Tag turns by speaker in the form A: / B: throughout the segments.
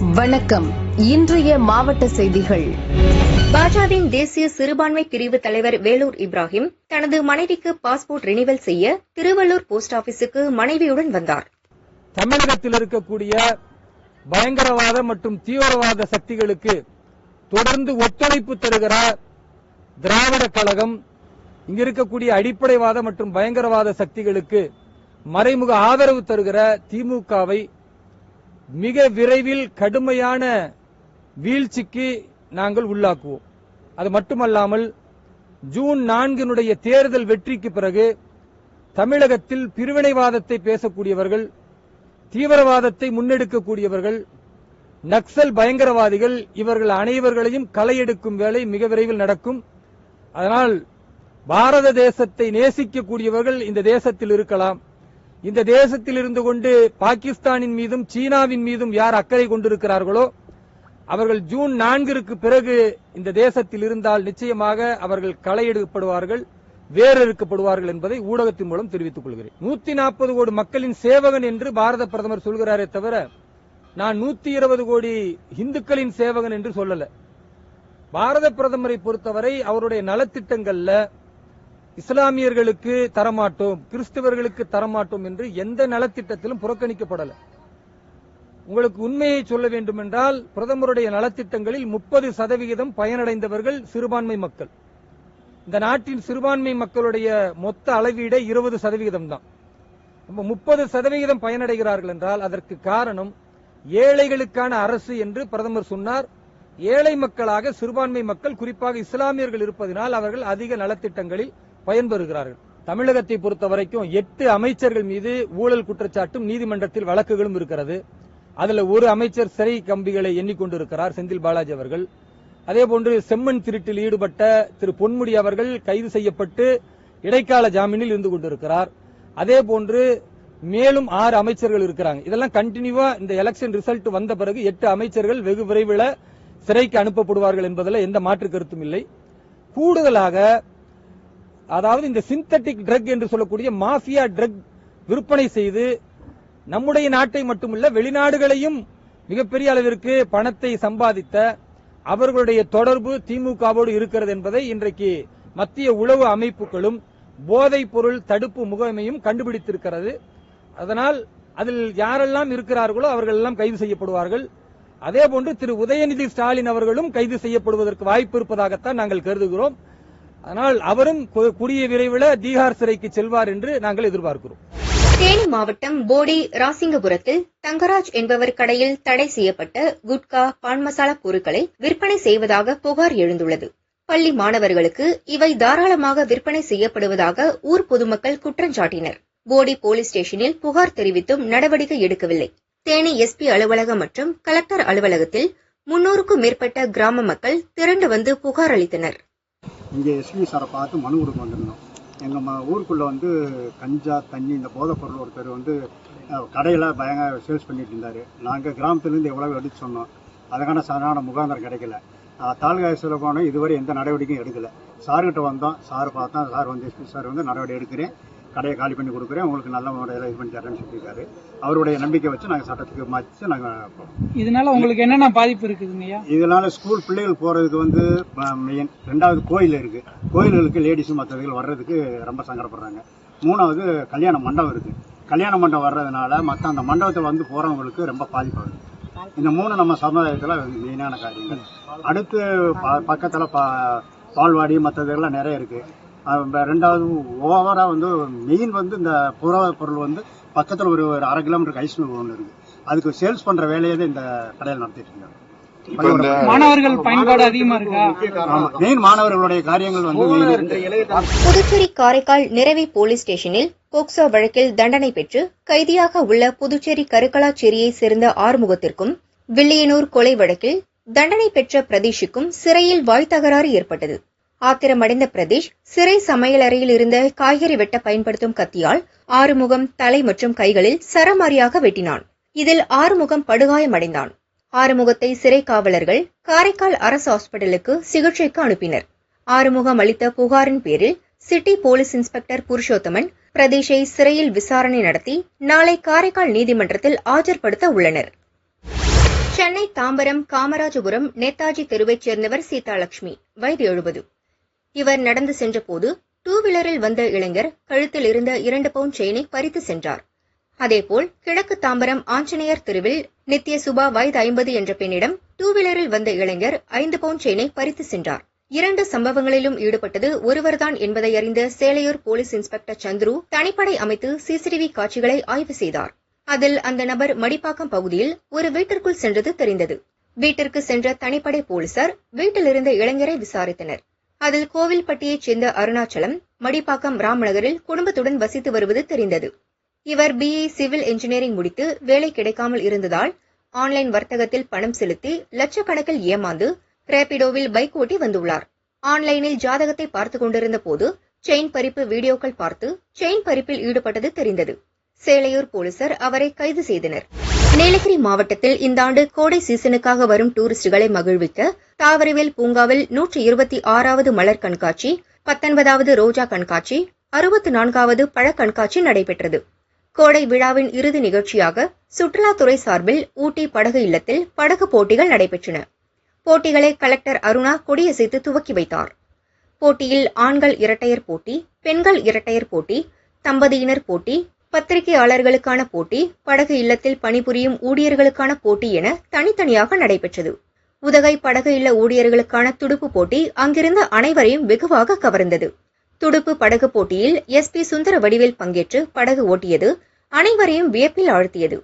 A: வணக்கம். இன்றைய மாவட்ட செய்திகள்.
B: பாஜவின் தேசிய சிறுபான்மை பிரிவு தலைவர் வேலூர் இப்ராஹிம் தனது மனைவிக்கு பாஸ்போர்ட் ரினிவல் செய்ய திருவள்ளூர் போஸ்ட் ஆபீஸுக்கு மனைவியுடன் வந்தார்.
C: தமிழகத்தில் இருக்கக்கூடிய பயங்கரவாத மற்றும் தீவிரவாத சக்திகளுக்கு தொடர்ந்து ஒத்துழைப்பு தருகிற திராவிட கழகம் இங்க இருக்கக்கூடிய அடிப்படைவாத மற்றும் பயங்கரவாத சக்திகளுக்கு மறைமுக ஆதரவு தருகிற திமுகவை மிக விரைவில் கடுமையான வீழ்ச்சிக்கு நாங்கள் உள்ளாக்குவோம். அது மட்டுமல்லாமல் ஜூன் நான்கினுடைய தேர்தல் வெற்றிக்கு பிறகு தமிழகத்தில் பிரிவினைவாதத்தை பேசக்கூடியவர்கள் தீவிரவாதத்தை முன்னெடுக்கக்கூடியவர்கள் நக்சல் பயங்கரவாதிகள் இவர்கள் அனைவர்களையும் களையெடுக்கும் வேலை மிக விரைவில் நடக்கும். அதனால் பாரத தேசத்தை நேசிக்கக்கூடியவர்கள் இந்த தேசத்தில் இருக்கலாம். இந்த தேசத்தில் இருந்து கொண்டு பாகிஸ்தானின் மீதும் சீனாவின் மீதும் யார் அக்கறை கொண்டிருக்கிறார்களோ அவர்கள் ஜூன் நான்கிற்கு பிறகு இந்த தேசத்தில் இருந்தால் நிச்சயமாக அவர்கள் களையெடுக்கப்படுவார்கள் வேறறுக்கப்படுவார்கள் என்பதை ஊடகத்தின் மூலம் தெரிவித்துக் கொள்கிறேன். நூத்தி நாற்பது கோடி மக்களின் சேவகன் என்று பாரத பிரதமர் சொல்கிறாரே தவிர நான் நூத்தி இருபது கோடி இந்துக்களின் சேவகன் என்று சொல்லல. பாரத பிரதமரை பொறுத்தவரை அவருடைய நலத்திட்டங்கள்ல இஸ்லாமியர்களுக்கு தரமாட்டோம் கிறிஸ்தவர்களுக்கு தரமாட்டோம் என்று எந்த நலத்திட்டத்திலும் புறக்கணிக்கப்படல. உங்களுக்கு உண்மையை சொல்ல வேண்டும் என்றால் பிரதமருடைய நலத்திட்டங்களில் முப்பது சதவிகிதம் பயனடைந்தவர்கள் சிறுபான்மை மக்கள். இந்த நாட்டின் சிறுபான்மை மக்களுடைய மொத்த அளவீடே இருபது சதவிகிதம் தான். முப்பது சதவிகிதம் பயனடைகிறார்கள் என்றால் அதற்கு காரணம் ஏழைகளுக்கான அரசு என்று பிரதமர் சொன்னார். ஏழை மக்களாக சிறுபான்மை மக்கள் குறிப்பாக இஸ்லாமியர்கள் இருப்பதனால் அவர்கள் அதிக நலத்திட்டங்களில் பயன்பெறுகிறார்கள். தமிழகத்தை பொறுத்த வரைக்கும் எட்டு அமைச்சர்கள் மீது ஊழல் குற்றச்சாட்டும் நீதிமன்றத்தில் வழக்குகளும் இருக்கிறது. அதுல ஒரு அமைச்சர் சிறை கம்பிகளை எண்ணிக்கொண்டிருக்கிறார் செந்தில் பாலாஜி அவர்கள். அதேபோன்று செம்மண் திருட்டில் ஈடுபட்ட திரு பொன்முடி அவர்கள் கைது செய்யப்பட்டு இடைக்கால ஜாமீனில் இருந்து கொண்டிருக்கிறார். அதே போன்று மேலும் ஆறு அமைச்சர்கள் இருக்கிறாங்க. இதெல்லாம் கண்டினியூவா இந்த எலெக்ஷன் ரிசல்ட் வந்த பிறகு எட்டு அமைச்சர்கள் வெகு விரைவில் சிறைக்கு அனுப்பப்படுவார்கள் என்பதில் எந்த மாற்று கருத்தும் இல்லை. கூடுதலாக அதாவது இந்த சிந்தட்டிக் ட்ரக் என்று சொல்லக்கூடிய மாஃபியா ட்ரக் விற்பனை செய்து நம்முடைய நாட்டை மட்டுமல்ல வெளிநாடுகளையும் மிகப்பெரிய அளவிற்கு பணத்தை சம்பாதித்த அவர்களுடைய தொடர்பு திமுகவோடு இருக்கிறது என்பதை இன்றைக்கு மத்திய உளவு அமைப்புகளும் போதைப் பொருள் தடுப்பு முகமையும் கண்டுபிடித்திருக்கிறது. அதனால் அதில் யாரெல்லாம் இருக்கிறார்களோ அவர்கள் எல்லாம் கைது செய்யப்படுவார்கள். அதே போன்று திரு. உதயநிதி ஸ்டாலின் அவர்களும் கைது செய்யப்படுவதற்கு வாய்ப்பு இருப்பதாகத்தான் நாங்கள் கருதுகிறோம். ஆனால் அவரும் கூடிய விரைவில் தீகார் சிறைக்கு செல்வார் என்று நாங்கள் எதிர்பார்க்கிறோம்.
B: தேனி மாவட்டம் போடி ராசிங்கபுரத்தில் தங்கராஜ் என்பவர் கடையில் தடை செய்யப்பட்ட குட்கா பான் மசாலா பொருட்களை விற்பனை செய்வதாக புகார் எழுந்துள்ளது. பள்ளி மாணவர்களுக்கு இவை தாராளமாக விற்பனை செய்யப்படுவதாக ஊர் பொதுமக்கள் குற்றஞ்சாட்டினர் போடி போலீஸ் ஸ்டேஷனில் புகார் தெரிவித்தும் நடவடிக்கை எடுக்கவில்லை. தேனி எஸ்பி அலுவலகம் மற்றும் கலெக்டர் அலுவலகத்தில் முன்னூறுக்கும் மேற்பட்ட கிராம மக்கள் திரண்டு வந்து புகார் அளித்தனர்.
D: இங்கே எஸ்பி சாரை பார்த்து மனு கொடுக்க வந்திருந்தோம். எங்கள் ம ஊருக்குள்ளே வந்து கஞ்சா தண்ணி இந்த போதைப்பொருள் ஒருத்தர் வந்து கடையில் பயங்கர சேல்ஸ் பண்ணிட்டு இருந்தார். நாங்கள் கிராமத்துலேருந்து எவ்வளோ எடுத்து சொன்னோம். அதுக்கான சாதாரண முகாந்திரம் கிடைக்கல. தாலுகா ஆஃபீஸில் போனோம். இதுவரை எந்த நடவடிக்கையும் எடுக்கலை. சார்கிட்ட வந்தோம். சார் பார்த்தா சார் வந்து எஸ்பி சார் வந்து நடவடிக்கை எடுக்கிறேன். கடையை காலி பண்ணி கொடுக்குறேன். உங்களுக்கு நல்ல முறையில் இது பண்ணி தரேன்னு சொல்லியிருக்காரு. அவருடைய நம்பிக்கை வச்சு நாங்கள் சட்டத்துக்கு மாற்றி நாங்கள்
E: இதனால உங்களுக்கு என்னென்ன பாதிப்பு இருக்குதுங்கய்யா
D: இதனால ஸ்கூல் பிள்ளைகள் போகிறதுக்கு வந்து மெயின் ரெண்டாவது கோயில் இருக்குது கோயில்களுக்கு லேடிஸும் மற்றவர்கள் வர்றதுக்கு ரொம்ப சங்கடப்படுறாங்க. மூணாவது கல்யாண மண்டபம் இருக்குது கல்யாண மண்டபம் வர்றதுனால மற்ற அந்த மண்டபத்தில் வந்து போகிறவங்களுக்கு ரொம்ப பாதிப்பாகுது இந்த மூணு நம்ம சமுதாயத்தில் மெயினான காரியங்கள். அடுத்து பக்கத்தில் பா பால்வாடி மற்றதெல்லாம் நிறைய இருக்குது ரெண்டாவது ஓவராக வந்து மெயின் வந்து இந்த புற பொருள் வந்து பக்கத்தில் ஒரு ஒரு அரை கிலோமீட்டர் ஐஸ் மில் ஒன்று இருக்குது அதுக்கு சேல்ஸ் பண்ணுற வேலையை தான் இந்த கடையில் நடத்திட்டு இருக்காங்க.
E: மாணவர்கள் பயன்பாடு அதிகமா இருக்கா?
D: மெயின் மாணவர்களுடைய காரியங்கள் வந்து
B: புதுச்சேரி காரைக்கால் நிறவை போலீஸ் ஸ்டேஷனில் போக்சோ வழக்கில் தண்டனை பெற்று கைதியாக உள்ள புதுச்சேரி கருக்கலாச்சேரியை சேர்ந்த ஆறுமுகத்திற்கும் வில்லியனூர் கொலை வழக்கில் தண்டனை பெற்ற பிரதீஷுக்கும் சிறையில் வாய் தகராறு ஏற்பட்டது. ஆத்திரமடைந்த பிரதீஷ் சிறை சமையலறையில் இருந்த காய்கறி வெட்ட பயன்படுத்தும் கத்தியால் ஆறுமுகம் தலை மற்றும் கைகளில் சரமாரியாக வெட்டினான். இதில் ஆறுமுகம் படுகாயமடைந்தான். ஆறுமுகத்தை சிறை காவலர்கள் காரைக்கால் அரசு ஹாஸ்பிட்டலுக்கு சிகிச்சைக்கு அனுப்பினர். ஆறுமுகம் அளித்த புகாரின் பேரில் சிட்டி போலீஸ் இன்ஸ்பெக்டர் புருஷோத்தமன் பிரதீஷை சிறையில் விசாரணை நடத்தி நாளை காரைக்கால் நீதிமன்றத்தில் ஆஜர்படுத்த உள்ளனர். சென்னை தாம்பரம் காமராஜபுரம் நேதாஜி தெருவைச் சேர்ந்தவர் சீதாலட்சுமி வயது எழுபது. இவர் நடந்து சென்றபோது டூ வீலரில் வந்த இளைஞர் கழுத்தில் இருந்த இரண்டு பவுன் செயினை பறித்து சென்றார். அதேபோல் கிழக்கு தாம்பரம் ஆஞ்சநேயர் தெருவில் நித்ய சுபா வயது ஐம்பது என்ற பெண்ணிடம் டூ வீலரில் வந்த இளைஞர் ஐந்து பவுன் செயினை பறித்து சென்றார். இரண்டு சம்பவங்களிலும் ஈடுபட்டது ஒருவர்தான் என்பதை அறிந்த சேலையூர் போலீஸ் இன்ஸ்பெக்டர் சந்துரு தனிப்படை அமைத்து சிசிடிவி காட்சிகளை ஆய்வு செய்தார். அதில் அந்த நபர் மடிப்பாக்கம் பகுதியில் ஒரு வீட்டிற்குள் சென்றது தெரிந்தது. வீட்டிற்கு சென்ற தனிப்படை போலீசார் வீட்டிலிருந்த இளைஞரை விசாரித்தனர். அதில் கோவில்பட்டியைச் சேர்ந்த அருணாச்சலம் மடிப்பாக்கம் ராமநகரில் குடும்பத்துடன் வசித்து வருவது தெரிந்தது. இவர் பிஏ சிவில் இன்ஜினியரிங் முடித்து வேலை கிடைக்காமல் இருந்ததால் ஆன்லைன் வர்த்தகத்தில் பணம் செலுத்தி லட்சக்கணக்கில் ஏமாந்து ரேபிடோவில் பைக் ஓட்டி வந்துள்ளார். ஆன்லைனில் ஜாதகத்தை பார்த்து கொண்டிருந்த போது செயின் பறிப்பு வீடியோக்கள் பார்த்து செயின் பறிப்பில் ஈடுபட்டது தெரிந்தது. சேலையூர் போலீசார் அவரை கைது செய்தனர். நீலகிரி மாவட்டத்தில் இந்த ஆண்டு கோடை சீசனுக்காக வரும் டூரிஸ்டுகளை மகிழ்விக்க தாவரவேல் பூங்காவில் நூற்றி இருபத்தி ஆறாவது மலர் கண்காட்சி பத்தொன்பதாவது ரோஜா கண்காட்சி அறுபத்தி நான்காவது பழ கண்காட்சி நடைபெற்றது. கோடை விழாவின் இறுதி நிகழ்ச்சியாக சுற்றுலாத்துறை சார்பில் ஊட்டி படகு இல்லத்தில் படகு போட்டிகள் நடைபெற்றன. போட்டிகளை கலெக்டர் அருணா கொடியசைத்து துவக்கி வைத்தார். போட்டியில் ஆண்கள் இரட்டையர் போட்டி பெண்கள் இரட்டையர் போட்டி தம்பதியினர் போட்டி பத்திரிகையாளர்களுக்கான போட்டி படகு இல்லத்தில் பணிபுரியும் ஊழியர்களுக்கான போட்டி என தனித்தனியாக நடைபெற்றது. உதகை படகு இல்ல ஊழியர்களுக்கான துடுப்பு போட்டி அங்கிருந்த அனைவரையும் வெகுவாக கவர்ந்தது. துடுப்பு படகு போட்டியில் எஸ் பி சுந்தர வடிவேல் பங்கேற்று படகு ஓட்டியது அனைவரையும் வியப்பில் ஆழ்த்தியது.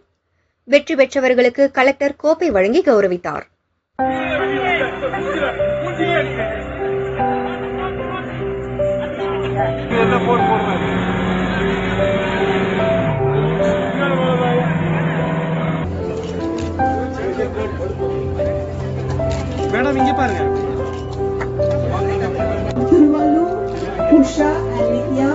B: வெற்றி பெற்றவர்களுக்கு கலெக்டர் கோப்பை வழங்கி கௌரவித்தார்.
E: மேடம் இங்க பாருங்க
F: திருவள்ளூர் உஷா அலித்யா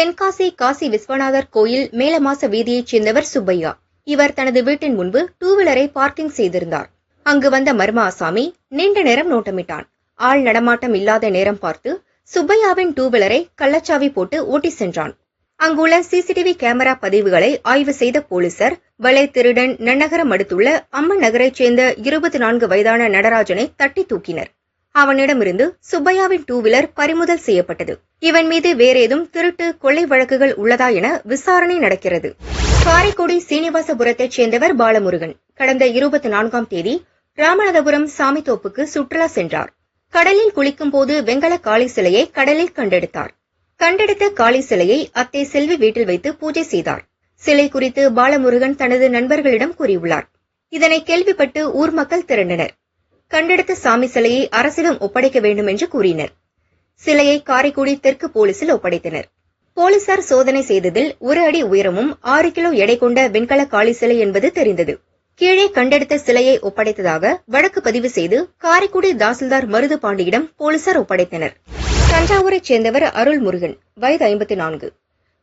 B: தென்காசி காசி விஸ்வநாதர் கோயில் மேலமாச வீதியைச் சேர்ந்தவர் சுப்பையா. இவர் தனது வீட்டின் முன்பு டூ வீலரை பார்க்கிங் செய்திருந்தார். அங்கு வந்த மர்ம ஆசாமி நீண்ட நேரம் நோட்டமிட்டான். ஆள் நடமாட்டம் இல்லாத நேரம் பார்த்து சுப்பையாவின் டூ வீலரை கள்ளச்சாவி போட்டு ஓட்டி சென்றான். அங்குள்ள சிசிடிவி கேமரா பதிவுகளை ஆய்வு செய்த போலீசார் வலை திருடன் நன்னகரம் அடுத்துள்ள அம்மன் நகரைச் சேர்ந்த இருபத்தி நான்கு வயதான நடராஜனை தட்டி தூக்கினர். அவனிடமிருந்து சுப்பையாவின் டூ வீலர் பறிமுதல் செய்யப்பட்டது. இவன் மீது வேறேதும் திருட்டு கொள்ளை வழக்குகள் உள்ளதா என விசாரணை நடக்கிறது. காரைக்குடி சீனிவாசபுரத்தைச் சேர்ந்தவர் பாலமுருகன். கடந்த இருபத்தி நான்காம் தேதி ராமநாதபுரம் சாமித்தோப்புக்கு சுற்றுலா சென்றார். கடலில் குளிக்கும் போது வெங்கல காளி சிலையை கடலில் கண்டெடுத்தார். கண்டெடுத்த காளி சிலையை அத்தை செல்வி வீட்டில் வைத்து பூஜை செய்தார். சிலை குறித்து பாலமுருகன் தனது நண்பர்களிடம் கூறியுள்ளார். இதனை கேள்விப்பட்டு ஊர் மக்கள் திரண்டனர். கண்டெடுத்த சாமி சிலையை அரசிடம் ஒப்படைக்க வேண்டும் என்று கூறினர். சிலையை காரைக்குடி தெற்கு போலீசில் ஒப்படைத்தனர். போலீசார் சோதனை செய்ததில் ஒரு அடி உயரமும் ஆறு கிலோ எடை கொண்ட வெண்கல காளி சிலை என்பது தெரிந்தது. கீழே கண்டெடுத்த சிலையை ஒப்படைத்ததாக வழக்கு பதிவு செய்து காரைக்குடி தாசில்தார் மருது பாண்டியிடம் போலீசார் ஒப்படைத்தனர். தஞ்சாவூரைச் சேர்ந்தவர் அருள் முருகன் வயது ஐம்பத்தி நான்கு.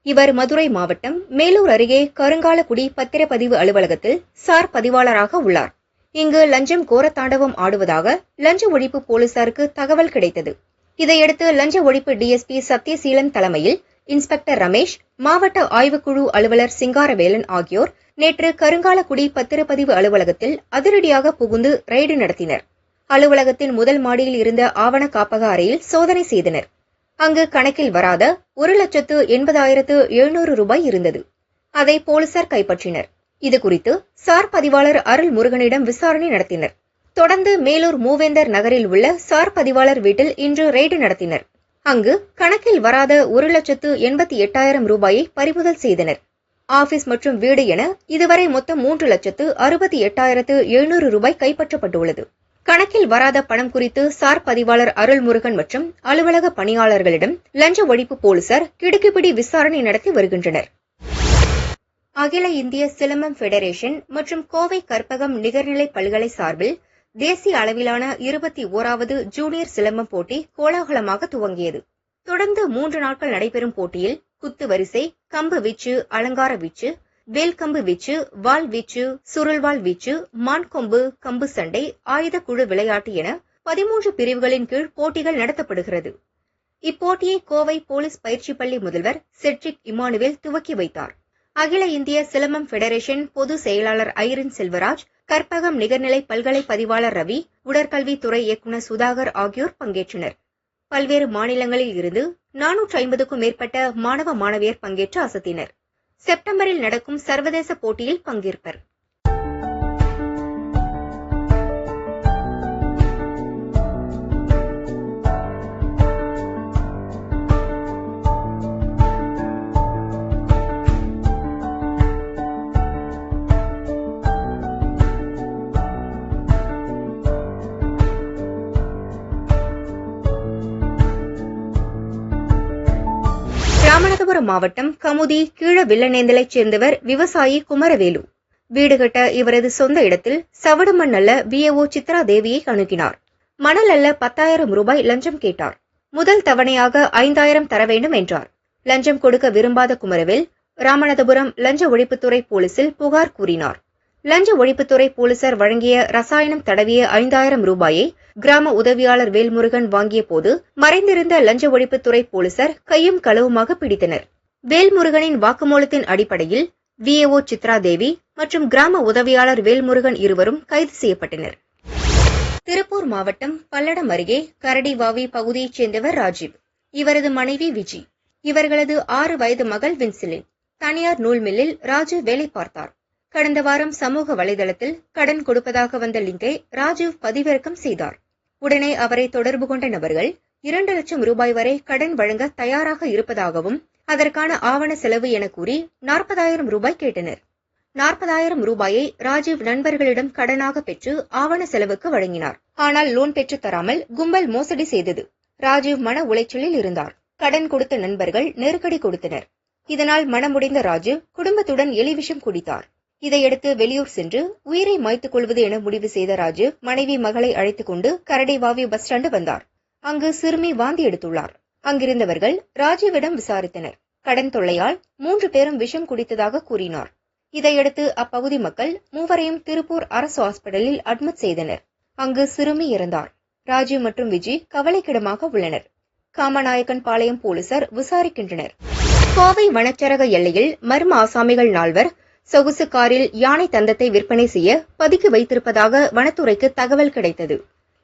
B: இவர் மதுரை மாவட்டம் மேலூர் அருகே கருங்காலக்குடி பத்திரப்பதிவு அலுவலகத்தில் சார் பதிவாளராக உள்ளார். இங்கு லஞ்சம் கோரத்தாண்டவம் ஆடுவதாக லஞ்ச ஒழிப்பு போலீசாருக்கு தகவல் கிடைத்தது. இதையடுத்து லஞ்ச ஒழிப்பு டிஎஸ்பி சத்யசீலன் தலைமையில் இன்ஸ்பெக்டர் ரமேஷ் மாவட்ட ஆய்வுக்குழு அலுவலர் சிங்காரவேலன் ஆகியோர் நேற்று கருங்காலக்குடி பத்திரப்பதிவு அலுவலகத்தில் அதிரடியாக புகுந்து ரெய்டு நடத்தினர். அலுவலகத்தின் முதல் மாடியில் இருந்த ஆவண காப்பக அறையில் சோதனை செய்தனர். அங்கு கணக்கில் வராத ஒரு லட்சத்து எண்பதாயிரத்து எழுநூறு ரூபாய் இருந்தது. அதை போலீசார் கைப்பற்றினர். இதுகுறித்து சார் பதிவாளர் அருள் முருகனிடம் விசாரணை நடத்தினர். தொடர்ந்து மேலூர் மூவேந்தர் நகரில் உள்ள சார் பதிவாளர் வீட்டில் இன்று ரெய்டு நடத்தினர். அங்கு கணக்கில் வராத ஒரு லட்சத்து எண்பத்தி எட்டாயிரம் ரூபாயை பறிமுதல் செய்தனர். ஆபீஸ் மற்றும் வீடு என இதுவரை மொத்தம் மூன்று லட்சத்து அறுபத்தி எட்டாயிரத்து எழுநூறு ரூபாய் கைப்பற்றப்பட்டுள்ளது. கணக்கில் வராத பணம் குறித்து சார் பதிவாளர் அருள்முருகன் மற்றும் அலுவலக பணியாளர்களிடம் லஞ்ச ஒழிப்பு போலீசார் கிடுக்கிப்பிடி விசாரணை நடத்தி வருகின்றனர். அகில இந்திய சிலம்பம் ஃபெடரேஷன் மற்றும் கோவை கற்பகம் நிகர்நிலை பல்கலை சார்பில் தேசிய அளவிலான இருபத்தி ஓராவது ஜூனியர் சிலம்பம் போட்டி கோலாகலமாக துவங்கியது. தொடர்ந்து மூன்று நாட்கள் நடைபெறும் போட்டியில் குத்து வரிசை கம்பு வீச்சு அலங்கார வீச்சு வேல்கம்பு வீச்சு வால் வீச்சு சுருள்வாள் வீச்சு மான்கொம்பு கம்பு சண்டை ஆயுத குழு விளையாட்டு என பதிமூன்று பிரிவுகளின் கீழ் போட்டிகள் நடத்தப்படுகிறது. இப்போட்டியை கோவை போலீஸ் பயிற்சி பள்ளி முதல்வர் செட்ரிக் இமானுவேல் துவக்கி வைத்தார். அகில இந்திய சிலம்பம் ஃபெடரேஷன் பொது செயலாளர் ஐரின் செல்வராஜ் கற்பகம் நிகர்நிலை பல்கலை பதிவாளர் ரவி உடற்கல்வித்துறை இயக்குநர் சுதாகர் ஆகியோர் பங்கேற்றனர். பல்வேறு மாநிலங்களில் இருந்து நானூற்று ஐம்பதுக்கும் மேற்பட்ட மாணவ மாணவியர் பங்கேற்று அசத்தினர். செப்டம்பரில் நடக்கும் சர்வதேச போட்டியில் பங்கேற்பர். ராமநாதபுரம் மாவட்டம் கமுதி கீழ வில்லநேந்தலைச் சேர்ந்தவர் விவசாயி குமரவேலு. வீடு கட்ட இவரது சொந்த இடத்தில் சவடு மண் அல்ல விஏஓ சித்ரா தேவியை அணுகினார். மணல் அல்ல பத்தாயிரம் ரூபாய் லஞ்சம் கேட்டார். முதல் தவணையாக ஐந்தாயிரம் தர வேண்டும் என்றார். லஞ்சம் கொடுக்க விரும்பாத குமரவேல் ராமநாதபுரம் லஞ்ச ஒழிப்புத்துறை போலீசில் புகார் கூறினார். லஞ்ச ஒழிப்புத்துறை போலீசார் வழங்கிய ரசாயனம் தடவிய ஐந்தாயிரம் ரூபாயை கிராம உதவியாளர் வேல்முருகன் வாங்கிய போது மறைந்திருந்த லஞ்ச ஒழிப்புத்துறை போலீசார் கையும் களவுமாக பிடித்தனர். வேல்முருகனின் வாக்குமூலத்தின் அடிப்படையில் விஏஓ சித்ரா தேவி மற்றும் கிராம உதவியாளர் வேல்முருகன் இருவரும் கைது செய்யப்பட்டனர். திருப்பூர் மாவட்டம் பல்லடம் அருகே கரடிவாவி பகுதியைச் சேர்ந்தவர் ராஜீவ். இவரது மனைவி விஜி. இவர்களது ஆறு வயது மகள் வின்சிலின். தனியார் நூல் மில்லில் ராஜு வேலை பார்த்தார். கடந்த வாரம் சமூக வலைதளத்தில் கடன் கொடுப்பதாக வந்த லிங்கை ராஜீவ் பதிவிறக்கம் செய்தார். உடனே அவரை தொடர்பு கொண்ட நபர்கள் இரண்டு லட்சம் ரூபாய் வரை கடன் வழங்க தயாராக இருப்பதாகவும் அதற்கான ஆவண செலவு என கூறி நாற்பதாயிரம் ரூபாய் கேட்டனர். நாற்பதாயிரம் ரூபாயை ராஜீவ் நண்பர்களிடம் கடனாக பெற்று ஆவண செலவுக்கு வழங்கினார். ஆனால் லோன் பெற்று தராமல் கும்பல் மோசடி செய்தது. ராஜீவ் மன உளைச்சலில் இருந்தார். கடன் கொடுத்த நண்பர்கள் நெருக்கடி கொடுத்தனர். இதனால் மனமுடைந்த ராஜீவ் குடும்பத்துடன் எலிவிஷம் குடித்தார். இதையடுத்து வெளியூர் சென்று உயிரை மாய்த்துக் கொள்வது என முடிவு செய்த ராஜீவ் மனைவி மகளை அழைத்துக் கொண்டு கரடிவாவி பஸ் ஸ்டாண்டு வந்தார். அங்கு சிறுமி வாந்தி எடுத்துள்ளார். அங்கிருந்தவர்கள் ராஜீவிடம் விசாரித்தனர். கடன் தொல்லையால் மூன்று பேரும் விஷம் குடித்ததாக கூறினார். இதையடுத்து அப்பகுதி மக்கள் மூவரையும் திருப்பூர் அரசு ஹாஸ்பிடலில் அட்மிட் செய்தனர். அங்கு சிறுமி இறந்தார். ராஜீவ் மற்றும் விஜய் கவலைக்கிடமாக உள்ளனர். காமநாயக்கன் பாளையம் போலீசார் விசாரிக்கின்றனர். கோவை வனச்சரக எல்லையில் மர்ம ஆசாமிகள் நால்வர் சொகுசு காரில் யானை தந்தத்தை விற்பனை செய்ய பதுக்கி வைத்திருப்பதாக வனத்துறைக்கு தகவல் கிடைத்தது.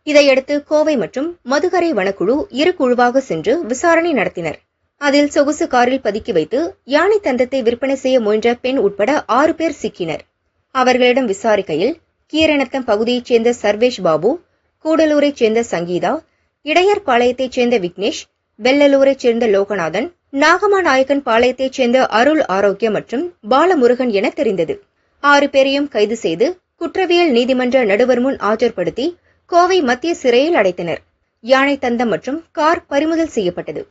B: இதையடுத்து கோவை மற்றும் மதுகரை வனக்குழு இரு குழுவாக சென்று விசாரணை நடத்தினர். அதில் சொகுசு காரில் பதுக்கி வைத்து யானை தந்தத்தை விற்பனை செய்ய முயன்ற பெண் உட்பட ஆறு பேர் சிக்கினர். அவர்களிடம் விசாரிக்கையில் கீரணத்தம் பகுதியைச் சேர்ந்த சர்வேஷ் பாபு கூடலூரைச் சேர்ந்த சங்கீதா இடையர்பாளையத்தைச் சேர்ந்த விக்னேஷ் வெள்ளலூரைச் சேர்ந்த லோகநாதன் நாகமாநாயக்கன் பாளையத்தைச் சேர்ந்த அருள் ஆரோக்கிய மற்றும் பாலமுருகன் என தெரிந்தது. ஆறு பேரையும் கைது செய்து குற்றவியல் நீதிமன்ற நடுவர் முன் ஆஜர்படுத்தி கோவை மத்திய சிறையில் அடைத்தனர். யானை தந்தம் மற்றும் கார் பறிமுதல் செய்யப்பட்டது.